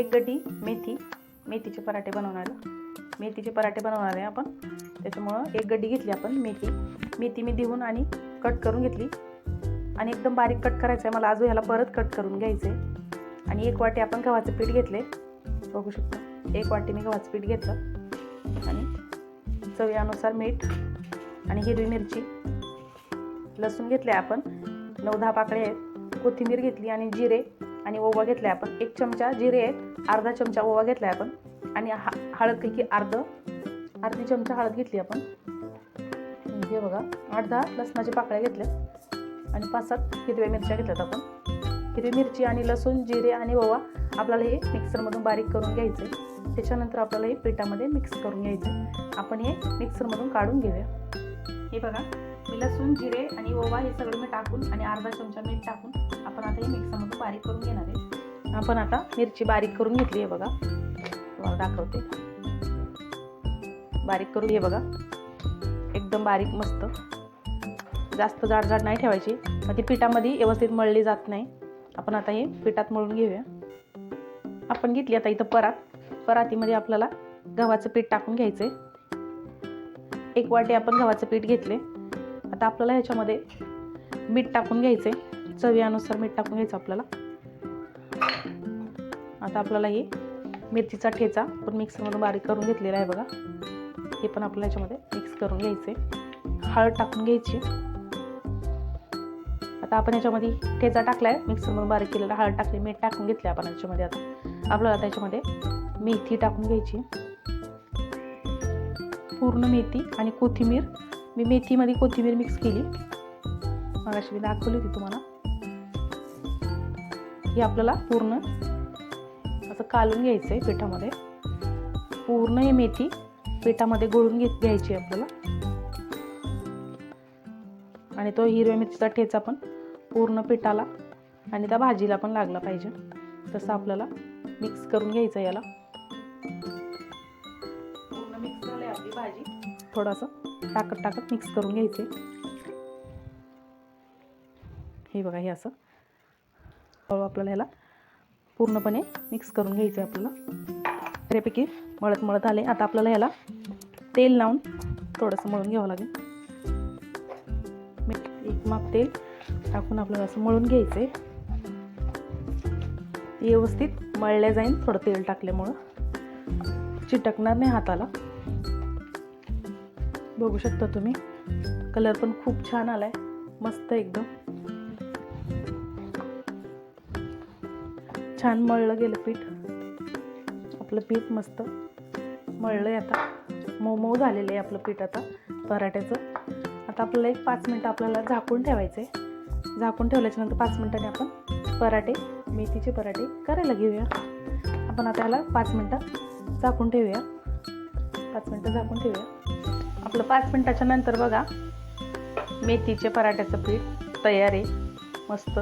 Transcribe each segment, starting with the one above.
एक गड्डी मेथी मेथीचे पराठे बनवणार. मेथीचे पराठे बनवणार आहे आपण. त्याच्यामुळं एक गड्डी घेतली आपण मेथी. मेथी मी देऊन आणि कट करून घेतली. आणि एकदम बारीक कट करायचं आहे मला अजून ह्याला परत कट करून घ्यायचं आहे आणि एक वाटी आपण गव्हाचं पीठ घेतले. बघू शकता. एक वाटी मी गव्हाचं पीठ घेतलं. आणि चवीनुसार मीठ आणि हिरवी मिरची. लसूण घेतले आपण. नऊ दहा पाकळे आहेत. कोथिंबीर घेतली आणि जिरे. आणि ओवा घेतला आपण. एक चमचा जिरे अर्धा चमचा ओवा घेतला आपण. आणि हा हळद पैकी अर्ध अर्धी चमचा हळद घेतली आपण. हे बघा आठ दहा लसणाच्या पाकळ्या घेतल्या आणि पाच सात हिरव्या मिरच्या घेतल्यात आपण. हिरवी मिरची आणि लसूण जिरे आणि ओवा आपल्याला हे मिक्सरमधून बारीक करून घ्यायचे. त्याच्यानंतर आपल्याला हे पिठामध्ये मिक्स करून घ्यायचं. आपण हे मिक्सरमधून काढून घेऊया. हे बघा मी लसूण जिरे आणि ओवा हे सगळं मी टाकून आणि अर्धा चमचा मीठ टाकून आपण आता हे मिक्सरमध्ये बारीक करून घेणार आहे. आपण आता मिरची बारीक करून घेतली आहे बघा. तुम्हाला दाखवते. बारीक करून हे बघा. एकदम बारीक मस्त. जास्त जाड जाड नाही ठेवायची. मग ती पिठामध्ये व्यवस्थित मळली जात नाही. आपण आता हे पिठात मळून घेऊया. आपण घेतली आता इथं परात. परातीमध्ये आपल्याला गव्हाचं पीठ टाकून घ्यायचं आहे एक वाटी आपण गव्हाचं पीठ घेतले आता आपल्याला ह्याच्यामध्ये मीठ टाकून घ्यायचं आहे चवीनुसार मीठ टाकून घ्यायचं आपल्याला. आता आपल्याला हे मिरचीचा ठेचा पण मिक्सरमधून बारीक करून घेतलेला आहे बघा. हे पण आपल्याला ह्याच्यामध्ये मिक्स करून घ्यायचे हळद टाकून घ्यायची. आता आपण याच्यामध्ये ठेचा टाकलाय. मिक्सरमधून बारीक केलेला हळद टाकली मीठ टाकून घेतले आपण याच्यामध्ये आता. आपल्याला त्याच्यामध्ये मेथी टाकून घ्यायची. पूर्ण मेथी आणि कोथिंबीर मी मेथीमध्ये कोथिंबीर मिक्स केली. मगाशी मी दाखवली होती तुम्हाला. ही आपल्याला पूर्ण असं कालून घ्यायचं आहे पिठामध्ये. पूर्ण हे मेथी पिठामध्ये गोळून घेत घ्यायची आहे आपल्याला. आणि तो हिरव्या मिरचीचा ठेचा पण पूर्ण पिठाला आणि त्या भाजीला पण लागला पाहिजे. तसं आपल्याला मिक्स करून घ्यायचं याला. पूर्ण मिक्स झालं आपली भाजी. थोडंसं टाकत टाकत मिक्स करून घ्यायचे. हे बघा हे असं. हळू आपल्याला ह्याला पूर्णपणे मिक्स करून घ्यायचं आहे आपल्याला. बऱ्यापैकी मळत मळत आले. आता आपल्याला ह्याला तेल लावून थोडंसं मळून घ्यावं लागेल. एक माप तेल टाकून आपल्याला असं मळून घ्यायचं आहे व्यवस्थित मळल्या जाईल थोडं तेल टाकल्यामुळं. चिटकणार नाही हाताला. बघू शकता तुम्ही. कलर पण खूप छान आलाय. मस्त एकदम. छान मळलं गेलं पीठ. आपलं पीठ मस्त मळलंय आता. मोमो झालेलं आहे आपलं पीठ आता पराठ्याचं. आता आपल्याला एक पाच मिनटं आपल्याला झाकून ठेवायचं आहे झाकून ठेवल्याच्यानंतर पाच मिनटाने आपण पराठे मेथीचे पराठे करायला घेऊया. आपण आता याला पाच मिनटं झाकून ठेवूया. पाच मिनटं झाकून ठेवूया. आपलं पाच मिनटाच्या नंतर बघा. मेथीचे पराठ्याचं पीठ तयार आहे. मस्त.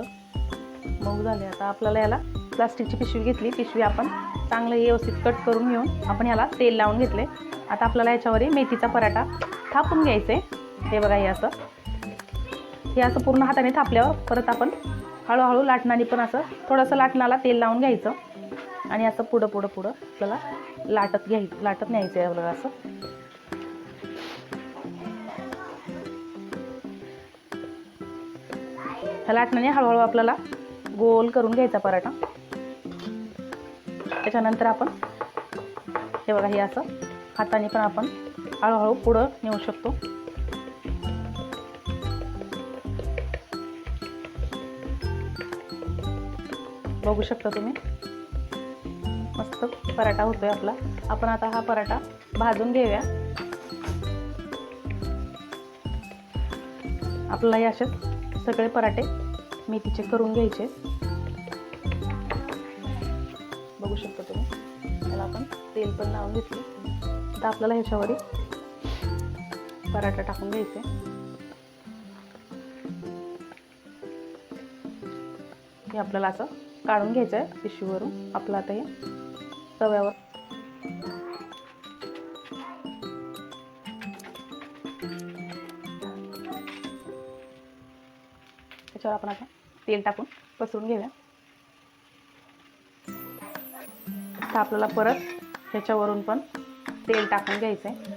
मऊ झाले आता आपल्याला याला प्लास्टिकची पिशवी घेतली. पिशवी आपण चांगलं व्यवस्थित कट करून घेऊन आपण याला तेल लावून घेतले आता आपल्याला याच्यावर मेथीचा पराठा थापून घ्यायचं आहे हे बघा हे असं. हे असं पूर्ण हाताने थापल्यावर परत आपण हळूहळू लाटणाने पण असं थोडंसं लाटणाला तेल लावून घ्यायचं. आणि असं पुढं पुढं पुढं आपल्याला लाटत घ्याय लाटत न्यायचं आहे आपल्याला असं. ह्या लाटण्याने म्हणजे हळूहळू आपल्याला गोल करून घ्यायचा पराठा. त्याच्यानंतर आपण हे बघा हे असं हाताने पण आपण हळूहळू पुढं नेऊ शकतो. बघू शकता तुम्ही. मस्त पराठा होतोय आपला. आपण आता हा पराठा भाजून घेऊया. आपल्याला हे सगळे पराठे मेथीचे करून घ्यायचे. बघू शकता तुम्ही. त्याला आपण तेल पण लावून घेतले. आता आपल्याला ह्याच्यावर पराठा टाकून घ्यायचे. हे आपल्याला असं काढून घ्यायचं आहे पिशवीवरून आपलं आता हे तव्यावर त्याच्यावर आपण आता तेल टाकून पसरून घेऊया. आता आपल्याला परत ह्याच्यावरून पण तेल टाकून घ्यायचं आहे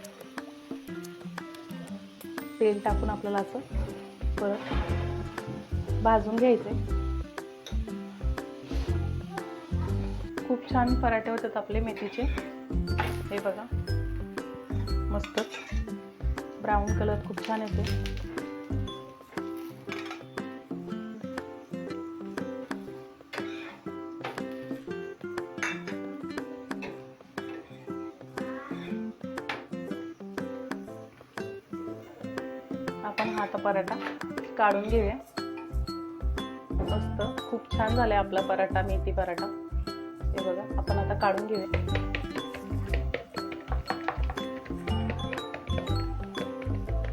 तेल टाकून आपल्याला असं परत भाजून घ्यायचं आहे खूप छान पराठे होतात आपले मेथीचे. हे बघा. मस्तच ब्राऊन कलर खूप छान येते आपण हा आता पराठा काढून घेऊया. मस्त खूप छान झालाय आपला पराठा मेथी पराठा. हे बघा आपण आता काढून घेऊया.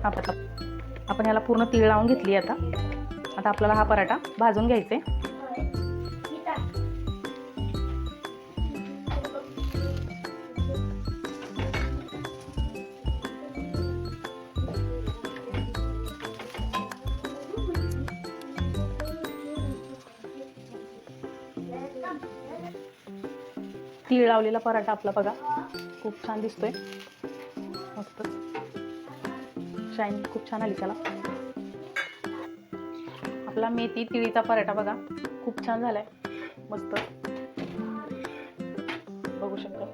आपण आपण याला पूर्ण तीळ लावून घेतली आता. आता आपल्याला हा पराठा भाजून घ्यायचा आहे तीळ लावलेला पराठा आपला बघा. खूप छान दिसतोय. मस्त. शाईन खूप छान आली त्याला. आपला मेथी तिळीचा पराठा बघा. खूप छान झालाय. मस्त. बघू शकतो.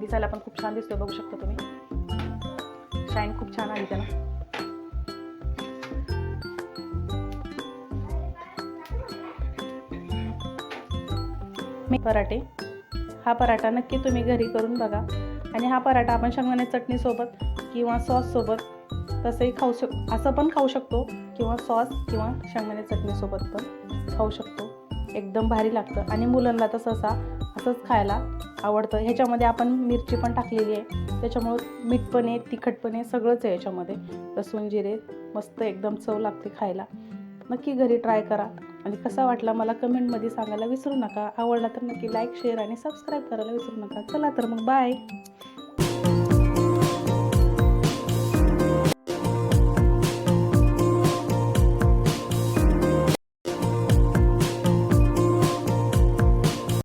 दिसायला पण खूप छान दिसतोय. बघू शकता तुम्ही. शाईन खूप छान आली त्याला. मी पराठे. हा पराठा नक्की तुम्ही घरी करून बघा. आणि हा पराठा आपण शेंगदाणे चटणीसोबत किंवा सॉससोबत तसंही खाऊ शक असं पण खाऊ शकतो किंवा सॉस किंवा शेंगदाणे चटणीसोबत पण खाऊ शकतो. एकदम भारी लागतं. आणि मुलांना तर सहसा असंच खायला आवडतं. ह्याच्यामध्ये आपण मिरची पण टाकलेली आहे. त्याच्यामुळं मीठ पण आहे तिखट पण आहे सगळंच आहे याच्यामध्ये. लसूण जिरे मस्त एकदम चव लागते खायला. नक्की घरी ट्राय करा. आणि कसा वाटला मला कमेंटमध्ये सांगायला विसरू नका. आवडला तर नक्की लाईक शेअर आणि सबस्क्राईब करायला विसरू नका. चला तर मग बाय